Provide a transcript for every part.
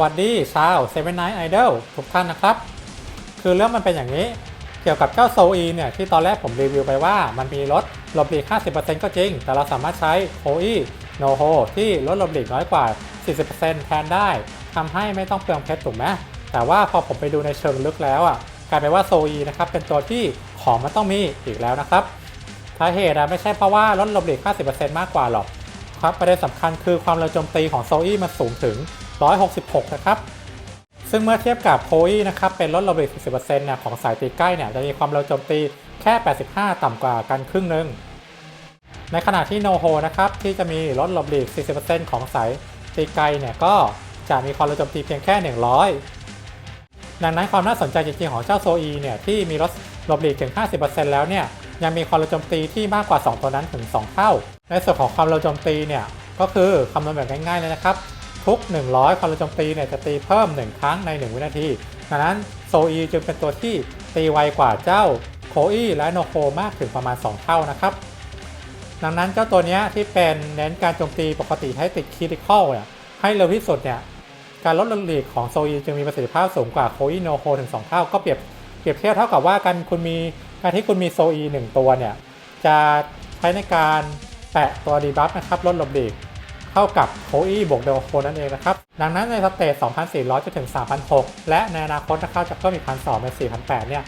วัสดีชาวเซเว่นไนท์ไอดอลทุกท่านนะครับ คือเรื่องมันเป็นอย่างนี้ เกี่ยวกับเจ้าโซอีเนี่ย ที่ตอนแรกผมรีวิวไปว่ามันมีลดลบหลีก 50%ก็จริง แต่เราสามารถใช้โคอีโนโฮที่ลดลบหลีกน้อยกว่า 40%แทนได้ทำให้ไม่ต้องเปลืองเพชรถูกไหมแต่ว่าพอผมไปดูในเชิงลึกแล้วอะกลายเป็นว่าโซอีนะครับเป็นตัวที่ของมันต้องมีอีกแล้วนะครับสาเหตุอะไม่ใช่เพราะว่าลดลบหลีก 50%มากกว่าหรอกครับประเด็นสำคัญคือความเร็วโจมตีของโซอีมันสูงถึง 166 นะครับ ซึ่งเมื่อเทียบกับโคอีนะครับ เป็นลดระเบิด40%เนี่ยของสายตีใกล้เนี่ยจะมีความเร็วโจมตีแค่ 85 ต่ำกว่ากันครึ่งหนึ่ง ในขณะที่โนโฮนะครับ ที่จะมีลดระเบิด40%ของสายตีไกลเนี่ยก็จะมีความเร็วโจมตีเพียงแค่ 100 ดังนั้นความน่าสนใจจริงๆของเจ้าโซอีเนี่ยที่มีลดลบหลีกถึง 50%แล้วเนี่ยยังมีความเร็วโจมตีที่มากกว่า 2 ตัวนั้นถึง 2 เท่า ในส่วนของความเร็วโจมตีเนี่ยก็คือคำนวณแบบง่ายๆเลยนะครับ ทุก 100 ความเร็วโจมตีเนี่ยจะตีเพิ่ม 1 ครั้งใน 1 วินาทีดังนั้นโซอีจึงเป็นตัวที่ตีไวกว่าเจ้าโคอีและโนโคมากถึงประมาณ 2 เท่านะครับ ดังนั้นเจ้าตัวเนี้ยที่เป็นเน้นการโจมตีปกติให้ติดค i ติคอลเนี่ยให้เร็วที่สุดเนี่ยการลดหลีกของโซอีจึงมีประสิทธิภาพสูงกว่าโคอีโนโคถึง 2 เท่า ก็เปรียบเปรียบเทียบเท่ากับว่าการคุณมีการที่คุณมีโซอีหนึ่งตัวเนี่ยจะใช้ในการแปะตัวดีบัฟนะครับลดลบหลีก ท่ากับโคอีบวกเดลโคนั่นเองนะครับ ดังนั้นในสเตจ 2,400 จนถึง3,600และในอนาคตนะครับจะเพิ่มอีก 1,200 เป็น 4,800 เนี่ย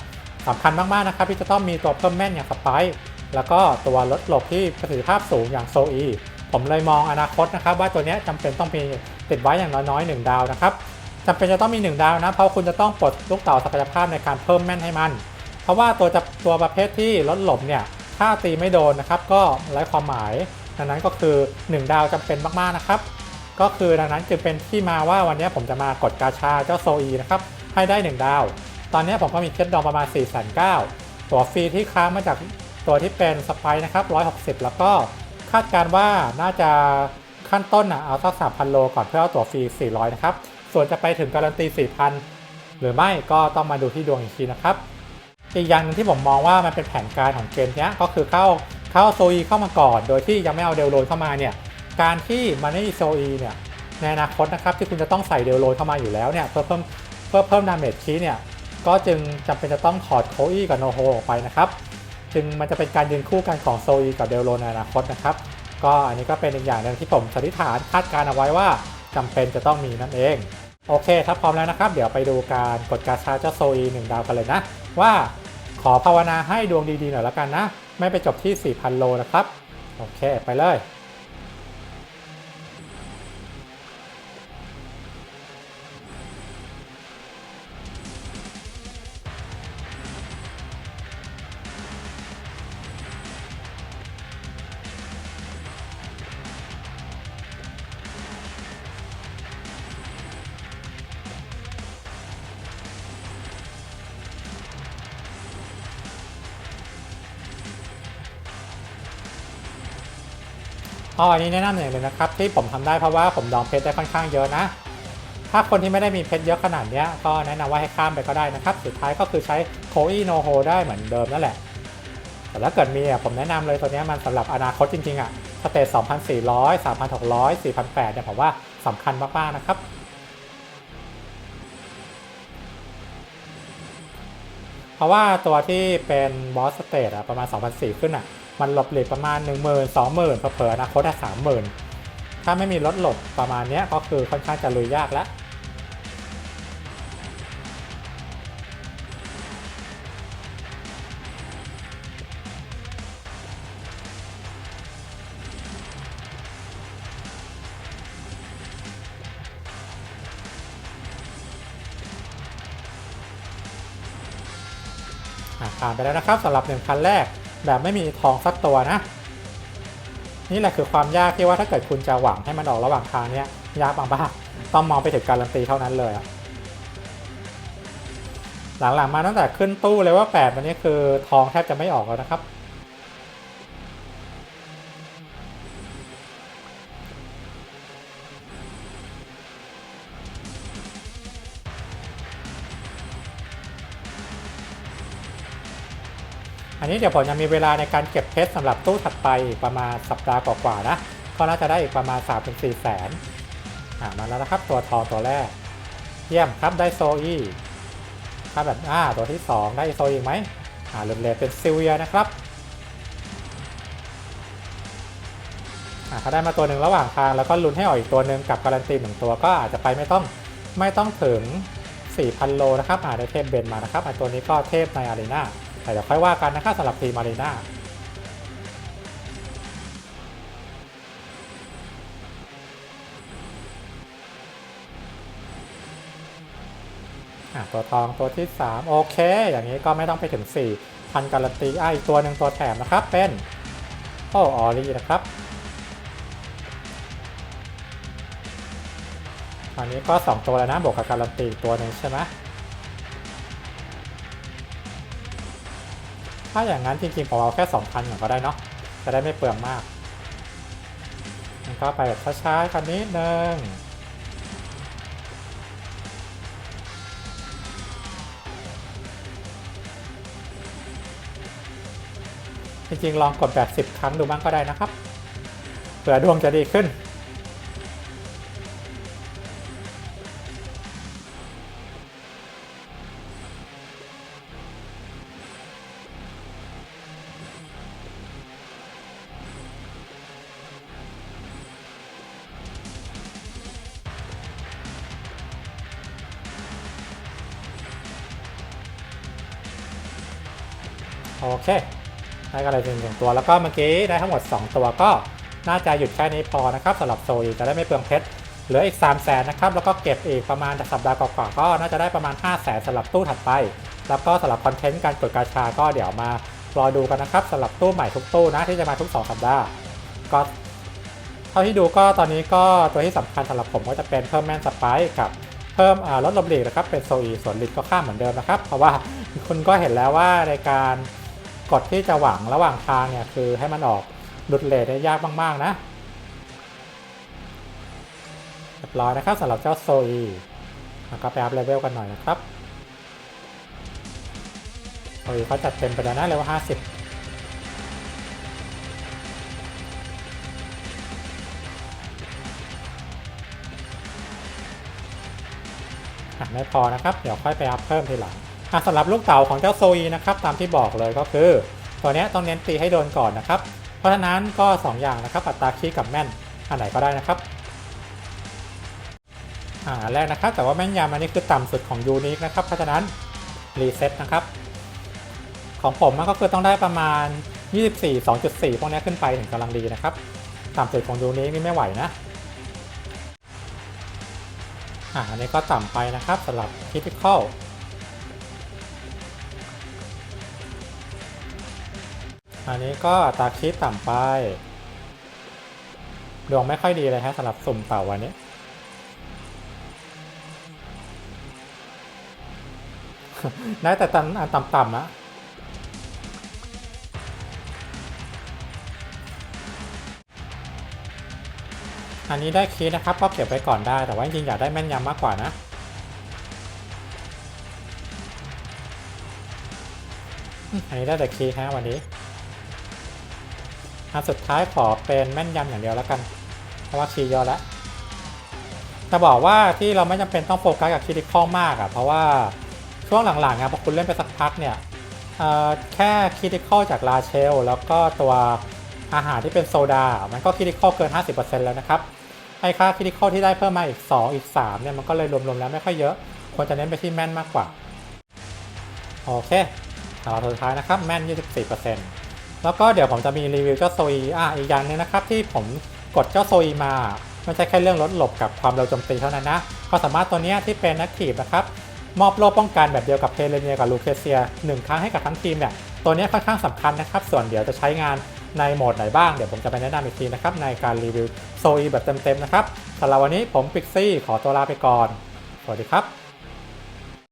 สำคัญมาก ๆ นะครับ ที่จะต้องมีตัวเพิ่มแม่นอย่างสไปร์แล้วก็ตัวลดหลบที่ประสิทธิภาพสูงอย่างโซอีผมเลยมองอนาคตนะครับ ว่าตัวนี้ยจำเป็นต้องมีติดไว้อย่างน้อยๆ 1 ดาวนะครับจำเป็นจะต้องมี 1 ดาวนะ เพราะคุณจะต้องปลดลูกเต่าศักยภาพในการเพิ่มแม่นให้มัน เพราะว่าตัวจะตัวประเภทที่ลดหลบเนี่ยถ้าตีไม่โดนนะครับก็ไร้ความหมาย ดังนั้นก็คือ 1 ดาวจำเป็นมากๆนะครับ ก็คือดังนั้นจึงเป็นที่มาว่าวันนี้ผมจะมากดกาชาเจ้าโซอีนะครับให้ได้ 1 ดาว ตอนนี้ผมก็มีเพชรดองประมาณ 4 9 0 0 0ตัวฟรีที่ค้างมาจากตัวที่เป็นสไปนะครับ 160 แล้วก็คาดการณ์ว่าน่าจะขั้นต้นอะเอาสัก3,000 โลก่อนเพื่อเอาตัวฟรี 400 นะครับ ส่วนจะไปถึงการันตี 4,000 หรือไม่ก็ต้องมาดูที่ดวงอีกทีนะครับ อีกอย่างหนึงที่ผมมองว่ามันเป็นแผนการของเกมนี้ก็คือเข้า เข้าโซอีเข้ามาก่อน โดยที่ยังไม่เอาเดลโรยเข้ามาเนี่ย การที่มันไม่มีโซอีเนี่ย ในอนาคตนะครับที่คุณจะต้องใส่เดลโรยเข้ามาอยู่แล้วเนี่ยเพื่อเพิ่มเพื่อเพิ่มดาเมจคีเนี่ย ก็จึงจำเป็นจะต้องถอดโคอีกับโนโฮออกไปนะครับ จึงมันจะเป็นการยืนคู่กันของโซอีกับเดลโรนในอนาคตนะครับ ก็อันนี้ก็เป็นอีกอย่างหนึ่งที่ผมสันนิษฐานคาดการณ์เอาไว้ว่าจำเป็นจะต้องมีนั่นเอง โอเคถ้าพร้อมแล้วนะครับ เดี๋ยวไปดูการกดกาชาเจ้าโซอีหนึ่งดาวกันเลยนะ ว่าขอภาวนาให้ดวงดีๆหน่อยล้วกันนะ ไม่ไปจบที่ 4,000 โลนะครับ โอเค ไปเลย อ๋ออันนี้แนะนำอย่างหนึ่งนะครับที่ผมทำได้เพราะว่าผมดองเพชรได้ค่อนข้างเยอะนะ ถ้าคนที่ไม่ได้มีเพชรเยอะขนาดนี้ก็แนะนำว่าให้ข้ามไปก็ได้นะครับ สุดท้ายก็คือใช้โคอีโนโฮได้เหมือนเดิมนั่นแหละ แต่ถ้าเกิดมีอะผมแนะนำเลยตัวนี้มันสำหรับอนาคตจริงๆอะสเตจ2,400 3,600 4,800เนี่ยผมว่าสำคัญมากๆนะครับเพราะว่าตัวที่เป็นบอสสเตจอะประมาณ2,400ขึ้นอะ มันหลบหลีกประมาณ 1 0 0 0 0 20,000เผลอๆอนาคตอะ30,000ถ้าไม่มีลดหลบประมาณเนี้ยก็คือค่อนข้างจะลุยยากแล้วอะผ่านไปแล้วนะครับสำหรับหนึ่คันแรก แบบไม่มีทองสักตัวนะ นี่แหละคือความยากที่ว่าถ้าเกิดคุณจะหวังให้มันออกระหว่างทางเนี้ยยากมากๆต้องมองไปถึงการันตีเท่านั้นเลยอะหลังๆมาตั้งแต่ขึ้นตู้เลยว่า8วันนี้คือทองแทบจะไม่ออกแล้วนะครับ อันนี้เดี๋ยวผมยังมีเวลาในการเก็บเพชรสำหรับตู้ถัดไปอีกประมาณสัปดาห์กว่าๆนะ ก็น่าจะได้อีกประมาณ 3-4แสนอ่ามาแล้วนะครับตัวทองตัวแรก เยี่ยมครับได้โซอีถ้าแบบอ่าตัวที่ 2 ได้โซอีกไหมอ่าเริ่มเลยเป็นซิลเวียนะครับอ่าถ้าได้มาตัวหนึ่งระหว่างทางแล้วก็ลุ้นให้ออกอีกตัวหนึ่งกับการันตีหนึ่งตัวก็อาจจะไปไม่ต้องไม่ต้องถึง 4,000 โลนะครับอ่าได้เทพเบนมานะครับอ่าตัวนี้ก็เทพในอารีนา แต่เดี๋ยวค่อยว่ากันนะครับสำหรับทีมอารีนาตัวทองตัวที่ 3 โอเค อย่างนี้ก็ไม่ต้องไปถึง 4 พันการันตีอีกตัวหนึ่งตัวแถมนะครับ เป็นโอออรี่นะครับอันนี้ก็ 2 ตัวแล้วนะบวกกับการันตีตัวหนึ่งใช่ไหม ถ้าอย่างนั้นจริงๆผมเอาแค่2,000ก่อนก็ได้เนาะจะได้ไม่เปลืองมากมันก็ไปแบบช้าๆกันนิดนึงจริงๆลองกดแบบ10 ครั้งดูบ้างก็ได้นะครับเผื่อดวงจะดีขึ้น โอเคได้กันเลยหนึ่งตัวแล้วก็เมื่อกี้ได้ทั้งหมด 2 ตัวก็น่าจะหยุดแค่นี้พอนะครับสำหรับโซอีจะได้ไม่เปลืองเพชรเหลืออีก3 0 0แสนนะครับแล้วก็เก็บอีกประมาณสัปดาห์กว่าๆก็น่าจะได้ประมาณ 5 0 0แสนสำหรับตู้ถัดไป แล้วก็สำหรับคอนเทนต์การเปิดกาชาก็เดี๋ยวมารอดูกันนะครับสำหรับตู้ใหม่ทุกตู้นะที่จะมาทุก 2 สัปดาห์ก็เท่าที่ดูก็ตอนนี้ก็ตัวที่สำคัญสำหรับผมก็จะเป็นเพิ่มแมนสไปค์กับเพิ่มลดลมหลีกนะครับเป็นโซอีส่วนลิดก็ข้ามเหมือนเดิมนะครับ เพราะว่าคุณก็เห็นแล้วว่าในการ กฎที่จะหวังระหว่างทางเนี่ยคือให้มันออกหลุดเลทได้ยากมาก ๆ นะเรียบร้อยนะครับสำหรับเจ้าโซอีแล้วก็ไปอัพเลเวลกันหน่อยนะครับโซอีเขาจัดเต็มไปแล้วนะเลเวลห้าสิบไม่พอนะครับ เดี๋ยวค่อยไปอัพเพิ่มทีหลัง สำหรับลูกเต่าของเจ้าโซอีนะครับตามที่บอกเลยก็คือ ตัวนี้ต้องเน้นตีให้โดนก่อนนะครับ เพราะฉะนั้นก็ 2 อย่างนะครับอัตราคีกับแม่นอันไหนก็ได้นะครับอ่าอันแรกนะครับ แต่ว่าแม่นยำอันนี้คือต่ำสุดของยูนิคนะครับเพราะฉะนั้นรีเซ็ตนะครับของผมมันก็คือต้องได้ประมาณ 24 2.4 พวกนี้ขึ้นไปถึงกำลังดีนะครับต่ำสุดของยูนิคนี่ไม่ไหวนะอ่าอันนี้ก็ต่ำไปนะครับสำหรับคิทิคอล อันนี้ก็อัตราคิดต่ำไป ดวงไม่ค่อยดีเลยฮะสำหรับสุ่มเต่าวันนี้ ได้แต่ตันอันต่ำๆนะอันนี้ได้คีย์นะครับก็เก็บไว้ก่อนได้แต่ว่าจริงๆอยากได้แม่นยำมากกว่านะ อันนี้ได้แต่คีฮะวันนี้ อันสุดท้ายขอเป็นแม่นยำอย่างเดียวแล้วกัน เพราะว่าคีย์เยอะแล้วจะบอกว่าที่เราไม่จำเป็นต้องโฟกัสกับคิดิคอลมากอะ่ะเพราะว่าช่วงหลังๆอะพอคุณเล่นไปสักพักเนี่ยแค่คิดิคอลจากลาเชล แล้วก็ตัวอาหารที่เป็นโซดา มันก็คิดิคอลเกิน 50%แล้วนะครับ ไอ้ค่าคิดิคอลที่ได้เพิ่มมาอีก 2 อีก 3 เนี่ย มันก็เลยรวมๆแล้วไม่ค่อยเยอะ ควรจะเน้นไปที่แม่นมากกว่า โอเคเอาสุดท้ายนะครับ แม่น 24% แล้วก็เดี๋ยวผมจะมีรีวิวเจ้าโซอีอะอีกอย่างหนึงนะครับที่ผมกดเจ้าโซอีมาไม่ใช่แค่เรื่องลดหลบกับความเร็วโจมตีเท่านั้นนะก็สามารถตัวนี้ที่เป็นนักทีบนะครับมอบโล่ป้องกันแบบเดียวกับเพเลเนียกับลูเคเซียหนึ่งครั้งให้กับทั้งทีมเนี่ยตัวนี้ค่อนข้างสำคัญนะครับ ส่วนเดี๋ยวจะใช้งานในโหมดไหนบ้างเดี๋ยวผมจะไปแนะนำอีกทีนะครับในการรีวิวโซอีแบบเต็มๆนะครับสำหรับวันนี้ผมปิกซี่ขอตัวลาไปก่อน สวัสดีครับ